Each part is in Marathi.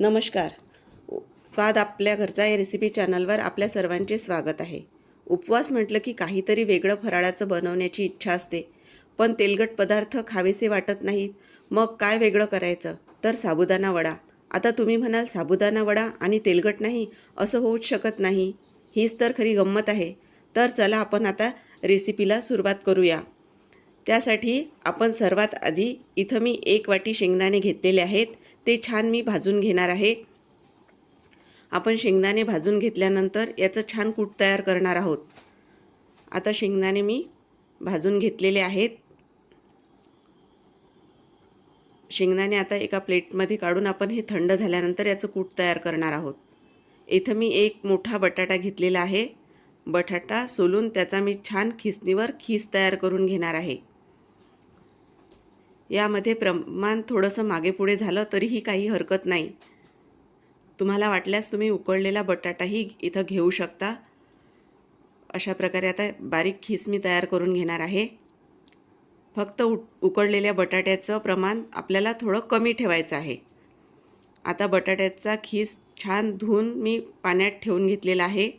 नमस्कार. स्वाद आपल्या घरचा या रेसिपी चॅनलवर आपल्या सर्वांचे स्वागत आहे. उपवास म्हटलं की काहीतरी वेगळं फराळाचं बनवण्याची इच्छा असते. पण तेलकट पदार्थ खावेसे वाटत नाहीत. मग काय वेगळं करायचं? तर साबुदाणा वडा. आता तुम्ही म्हणाल साबुदाणा वडा आणि तेलकट नाही असं होऊच शकत नाही. हीच तर खरी गंमत आहे. तर चला आपण आता रेसिपीला सुरुवात करूया. त्यासाठी आपण सर्वात आधी इथं मी एक वाटी शेंगदाणे घेतलेले आहेत. ते छान मी भाजून घेणार आहे. आपण शेंगदाणे भाजून घेतल्यानंतर याचं छान कूट तयार करणार आहोत. आता शेंगदाणे मी भाजून घेतलेले आहेत. शेंगदाणे आता एका प्लेटमध्ये काढून आपण हे थंड झाल्यानंतर याचं कूट तयार करणार आहोत. इथं मी एक मोठा बटाटा घेतलेला आहे. बटाटा सोलून त्याचा मी छान खिसणीवर खीस तयार करून घेणार आहे. यामध्ये प्रमाण थोडंसं मागे पुढे झालं तरीही काही हरकत नाही. तुम्हाला वाटल्यास तुम्ही उकळलेला बटाटाही इथं घेऊ शकता. अशा प्रकारे आता बारीक खीस मी तयार करून घेणार आहे. फक्त उ उकळलेल्या बटाट्याचं प्रमाण आपल्याला थोडं कमी ठेवायचं आहे. आता बटाट्याचा खीस छान धुवून मी पाण्यात ठेवून घेतलेला आहे.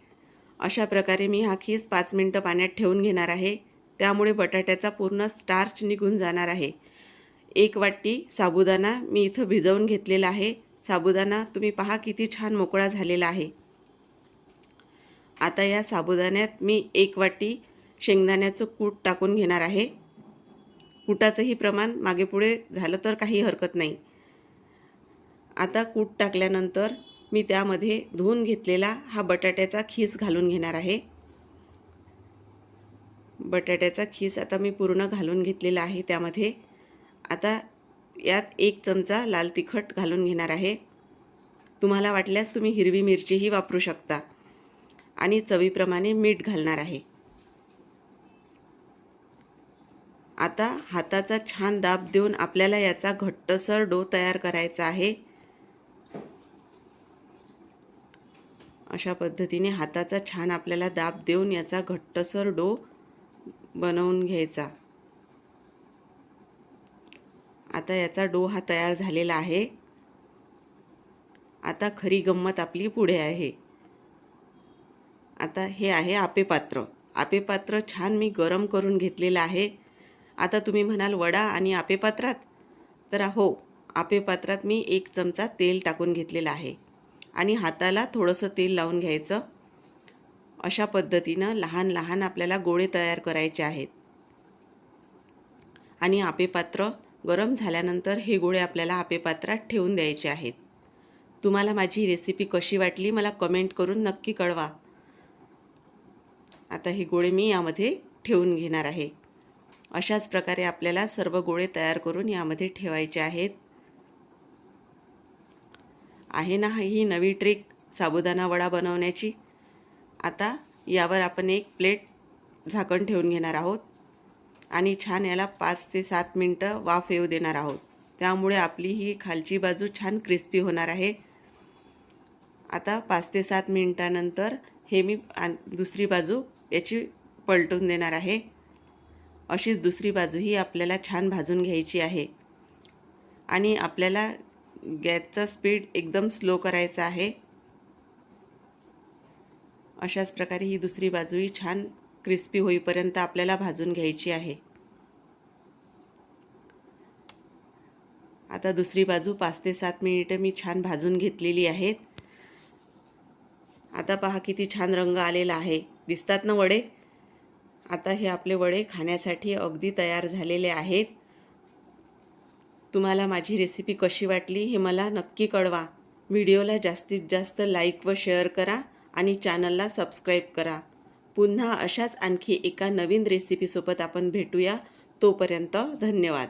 अशा प्रकारे मी हा खीस पाच मिनटं पाण्यात ठेवून घेणार आहे. त्यामुळे बटाट्याचा पूर्ण स्टार्च निघून जाणार आहे. एक वाटी साबुदाणा मी इथं भिजवून घेतलेला आहे. साबुदाणा तुम्ही पहा किती छान मोकळा झालेला आहे. आता या साबुदाण्यात मी एक वाटी शेंगदाण्याचं कूट टाकून घेणार आहे. कुटाचंही प्रमाण मागे पुढे झालं तर काही हरकत नाही. आता कूट टाकल्यानंतर मी त्यामध्ये धुवून घेतलेला हा बटाट्याचा खीस घालून घेणार आहे. बटाट्याचा खीस आता मी पूर्ण घालून घेतलेला आहे त्यामध्ये. आता यात एक चमचा लाल तिखट घालून घेणार आहे. तुम्हाला वाटल्यास तुम्ही हिरवी मिरचीही वापरू शकता. आणि चवीप्रमाणे मीठ घालणार आहे. आता हाताचा छान दाब देऊन आपल्याला याचा घट्टसर डो तयार करायचा आहे. अशा पद्धतीने हाताचा छान आपल्याला दाब देऊन याचा घट्टसर डो बनवून घ्यायचा. आता याचा डो हा तयार झालेला आहे. आता खरी गंमत आपली पुढे आहे. आता हे आहे आपेपात्र आपेपात्र छान मी गरम करून घेतलेलं आहे. आता तुम्ही म्हणाल वडा आणि आपेपात्रात तर हो आपेपात्रात मी एक चमचा तेल टाकून घेतलेलं आहे. आणि हाताला थोडंसं तेल लावून घ्यायचं. अशा पद्धतीनं लहान लहान आपल्याला गोळे तयार करायचे आहेत. आणि आपेपात्र गरम झाल्यानंतर हे गोळे आपल्याला आपेपात्रात ठेवून द्यायचे आहेत. तुम्हाला माझी रेसिपी कशी वाटली मला कमेंट करून नक्की कळवा. आता हे गोळे मी यामध्ये ठेवून घेणार आहे. अशाच प्रकारे आपल्याला सर्व गोळे तयार करून यामध्ये ठेवायचे आहेत. आहे ना ही नवी ट्रिक साबुदाणा वडा बनवण्याची. आता यावर आपण एक प्लेट झाकण ठेवून घेणार आहोत. आणि छान याला पाच ते सात मिनटं वाफ येऊ देणार आहोत. त्यामुळे आपली ही खालची बाजू छान क्रिस्पी होणार आहे. आता पाच ते सात मिनटानंतर हे मी दुसरी बाजू याची पलटून देणार आहे. अशीच दुसरी बाजूही आपल्याला छान भाजून घ्यायची आहे. आणि आपल्याला गॅसचा स्पीड एकदम स्लो करायचा आहे. अशाच प्रकारे ही दुसरी बाजूही छान क्रिस्पी होईपर्यंत आपल्याला भाजून घ्यायची आहे. आता दुसरी बाजू पाच ते सात मिनिटं मी छान भाजून घेतलेली आहेत. आता पहा किती छान रंग आलेला आहे. दिसतात ना वडे? आता हे आपले वडे खाण्यासाठी अगदी तयार झालेले आहेत. तुम्हाला माझी रेसिपी कशी वाटली हे मला नक्की कळवा. व्हिडिओला जास्तीत जास्त लाईक व शेअर करा आणि चॅनलला सबस्क्राईब करा. पुन्हा अशाच आणखी एका नवीन रेसिपीसोबत आपण भेटूया. तोपर्यंत धन्यवाद.